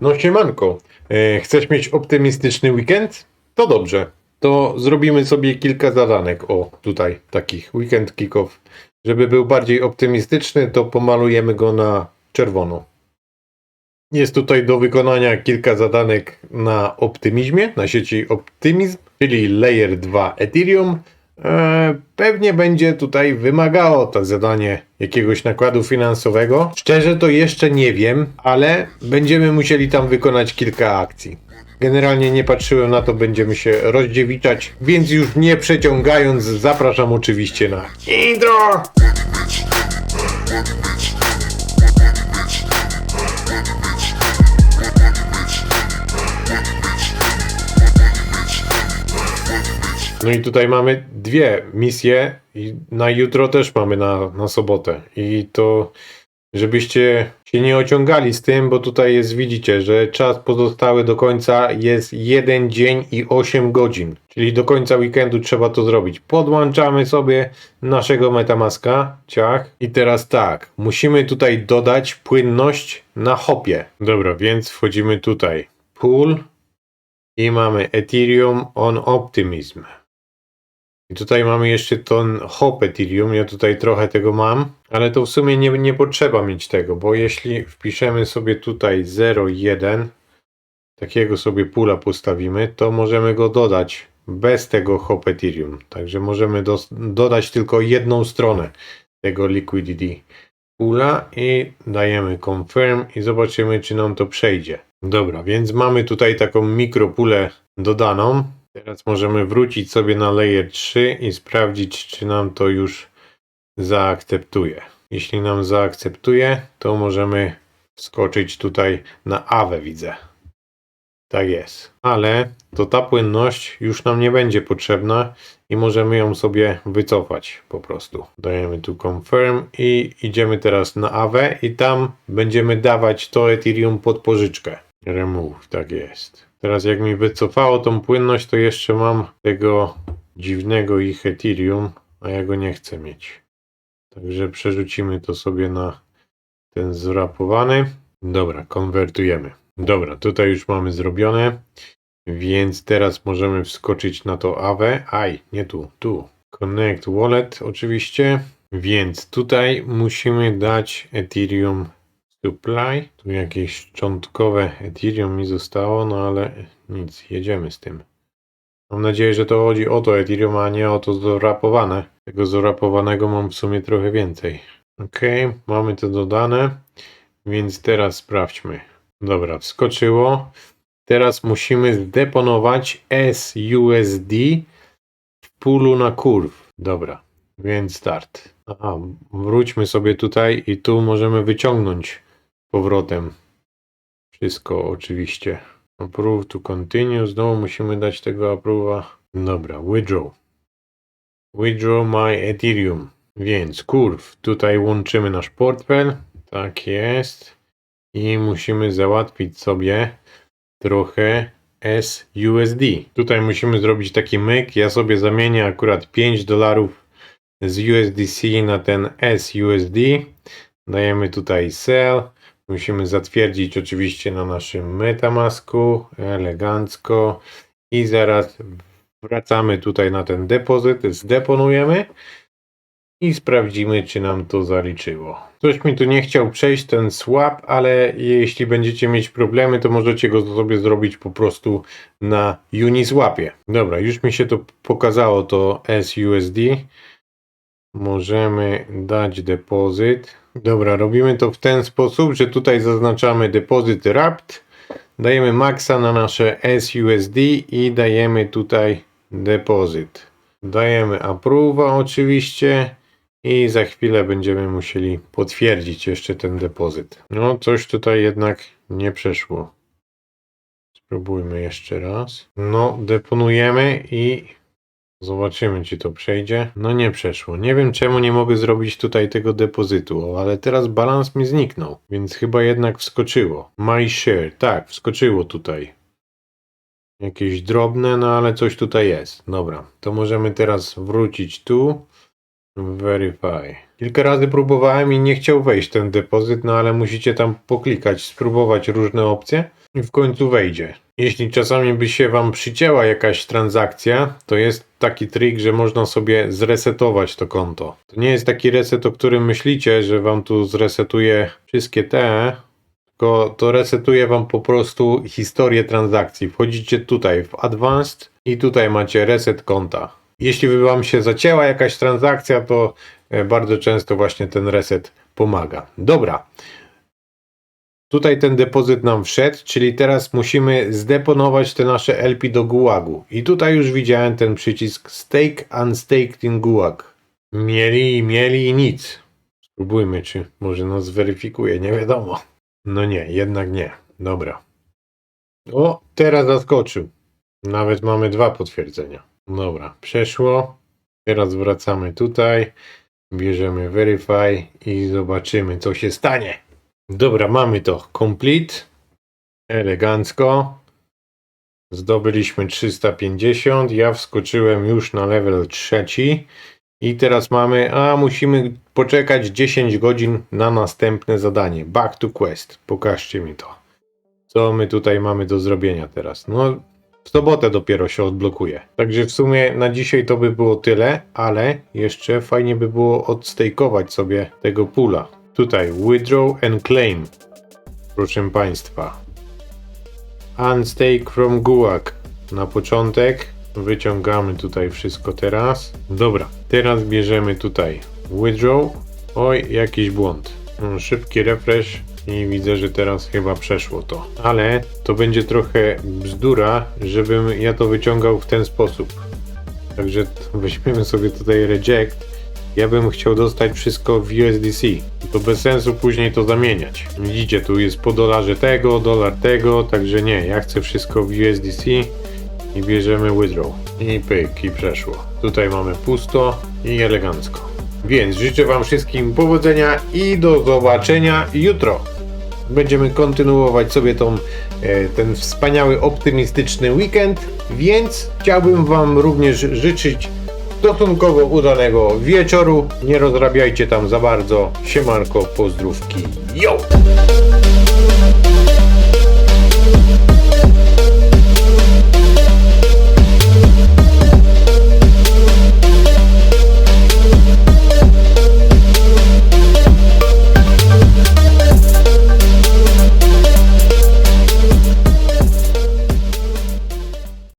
No siemanko, e, chcesz mieć optymistyczny weekend? To dobrze. To zrobimy sobie kilka zadanek, o tutaj, takich, weekend kick-off. Żeby był bardziej optymistyczny, to pomalujemy go na czerwono. Jest tutaj do wykonania kilka zadanek na optymizmie, na sieci Optymizm, czyli Layer 2 Ethereum. E, Pewnie będzie tutaj wymagało to zadanie jakiegoś nakładu finansowego. Szczerze to jeszcze nie wiem, ale będziemy musieli tam wykonać kilka akcji. Generalnie nie patrzyłem na to, będziemy się rozdziewiczać, więc już nie przeciągając, zapraszam oczywiście na intro! No i tutaj mamy dwie misje i na jutro też mamy na, na sobotę. I to żebyście się nie ociągali z tym, bo tutaj jest, widzicie, że czas pozostały do końca jest 1 dzień i 8 godzin. Czyli do końca weekendu trzeba to zrobić. Podłączamy sobie naszego Metamaska, ciach. I teraz tak, musimy tutaj dodać płynność na hopie. Dobra, więc wchodzimy tutaj. Pool i mamy Ethereum on Optimism. I tutaj mamy jeszcze ten hop Ethereum, ja tutaj trochę tego mam, ale to w sumie nie, nie potrzeba mieć tego, bo jeśli wpiszemy sobie tutaj 0,1, takiego sobie pula postawimy, to możemy go dodać bez tego hop Ethereum. Także możemy dos- dodać tylko jedną stronę tego liquidity pula i dajemy confirm i zobaczymy czy nam to przejdzie. Dobra, więc mamy tutaj taką mikropulę dodaną. Teraz możemy wrócić sobie na layer 3 i sprawdzić, czy nam to już zaakceptuje. Jeśli nam zaakceptuje, to możemy wskoczyć tutaj na AWE, widzę. Tak jest. Ale to ta płynność już nam nie będzie potrzebna i możemy ją sobie wycofać po prostu. Dajemy tu confirm i idziemy teraz na AWE i tam będziemy dawać to Ethereum pod pożyczkę. Remove, tak jest. Teraz jak mi wycofało tą płynność, to jeszcze mam tego dziwnego ich Ethereum, a ja go nie chcę mieć. Także przerzucimy to sobie na ten zrapowany. Dobra, konwertujemy. Dobra, tutaj już mamy zrobione, więc teraz możemy wskoczyć na to AWE. Aj, nie tu, tu. Connect Wallet oczywiście, więc tutaj musimy dać Ethereum Supply. Tu jakieś szczątkowe Ethereum mi zostało, no ale nic, jedziemy z tym. Mam nadzieję, że to chodzi o to Ethereum, a nie o to zorapowane. Tego zorapowanego mam w sumie trochę więcej. Ok, mamy to dodane, więc teraz sprawdźmy. Dobra, wskoczyło. Teraz musimy zdeponować SUSD w pulu na kurw. Dobra, więc start. Aha, wróćmy sobie tutaj i tu możemy wyciągnąć powrotem. Wszystko oczywiście. Approve to continue. Znowu musimy dać tego approve'a. Dobra, withdraw. Withdraw my Ethereum. Więc kurw, tutaj łączymy nasz portfel. Tak jest. I musimy załatwić sobie trochę SUSD. Tutaj musimy zrobić taki myk. Ja sobie zamienię akurat 5 dolarów z USDC na ten SUSD. Dajemy tutaj sell. Musimy zatwierdzić oczywiście na naszym Metamasku elegancko i zaraz wracamy tutaj na ten depozyt, zdeponujemy i sprawdzimy, czy nam to zaliczyło. Coś mi tu nie chciał przejść ten swap, ale jeśli będziecie mieć problemy, to możecie go sobie zrobić po prostu na Uniswapie. Dobra, już mi się to pokazało, to SUSD. Możemy dać depozyt. Dobra, robimy to w ten sposób, że tutaj zaznaczamy depozyt wrapped, dajemy maxa na nasze SUSD i dajemy tutaj depozyt. Dajemy approve'a oczywiście i za chwilę będziemy musieli potwierdzić jeszcze ten depozyt. No, coś tutaj jednak nie przeszło. Spróbujmy jeszcze raz. No, deponujemy i Zobaczymy, czy to przejdzie. No nie przeszło. Nie wiem, czemu nie mogę zrobić tutaj tego depozytu, ale teraz balans mi zniknął, więc chyba jednak wskoczyło. My share, tak, wskoczyło tutaj. Jakieś drobne, no ale coś tutaj jest. Dobra, to możemy teraz wrócić tu. Verify. Kilka razy próbowałem i nie chciał wejść ten depozyt, no ale musicie tam poklikać, spróbować różne opcje i w końcu wejdzie. Jeśli czasami by się wam przycięła jakaś transakcja, to jest taki trik, że można sobie zresetować to konto. To nie jest taki reset, o którym myślicie, że wam tu zresetuje wszystkie te, tylko to resetuje wam po prostu historię transakcji. Wchodzicie tutaj w Advanced i tutaj macie reset konta. Jeśli by wam się zacięła jakaś transakcja, to e, bardzo często właśnie ten reset pomaga. Dobra. Tutaj ten depozyt nam wszedł, czyli teraz musimy zdeponować te nasze LP do gułagu. I tutaj już widziałem ten przycisk Stake Unstaked in Gulag. Mieli i mieli i nic. Spróbujmy, czy może nas zweryfikuje, nie wiadomo. No nie, jednak nie. Dobra. O, teraz zaskoczył. Nawet mamy dwa potwierdzenia. Dobra, przeszło. Teraz wracamy tutaj. Bierzemy Verify i zobaczymy, co się stanie. Dobra, mamy to. Complete. Elegancko. Zdobyliśmy 350. Ja wskoczyłem już na level trzeci. I teraz mamy, a musimy poczekać 10 godzin na następne zadanie. Back to quest. Pokażcie mi to. Co my tutaj mamy do zrobienia teraz? No, w sobotę dopiero się odblokuje. Także w sumie na dzisiaj to by było tyle, ale jeszcze fajnie by było odstejkować sobie tego pula. Tutaj withdraw and claim. Proszę Państwa. Unstake from Gulag. Na początek wyciągamy tutaj wszystko teraz. Dobra, teraz bierzemy tutaj withdraw. Oj, jakiś błąd. Mm, Szybki refresh i widzę, że teraz chyba przeszło to. Ale to będzie trochę bzdura, żebym ja to wyciągał w ten sposób. Także weźmiemy sobie tutaj reject. Ja bym chciał dostać wszystko w USDC. To bez sensu później to zamieniać. Widzicie, tu jest po dolarze tego, dolar tego, także nie, ja chcę wszystko w USDC i bierzemy withdraw. I pyk, i przeszło. Tutaj mamy pusto i elegancko. Więc życzę Wam wszystkim powodzenia i do zobaczenia jutro. Będziemy kontynuować sobie tą, e, ten wspaniały, optymistyczny weekend, więc chciałbym Wam również życzyć stosunkowo udanego wieczoru. Nie rozrabiajcie tam za bardzo. Siemanko, pozdrówki. Yo!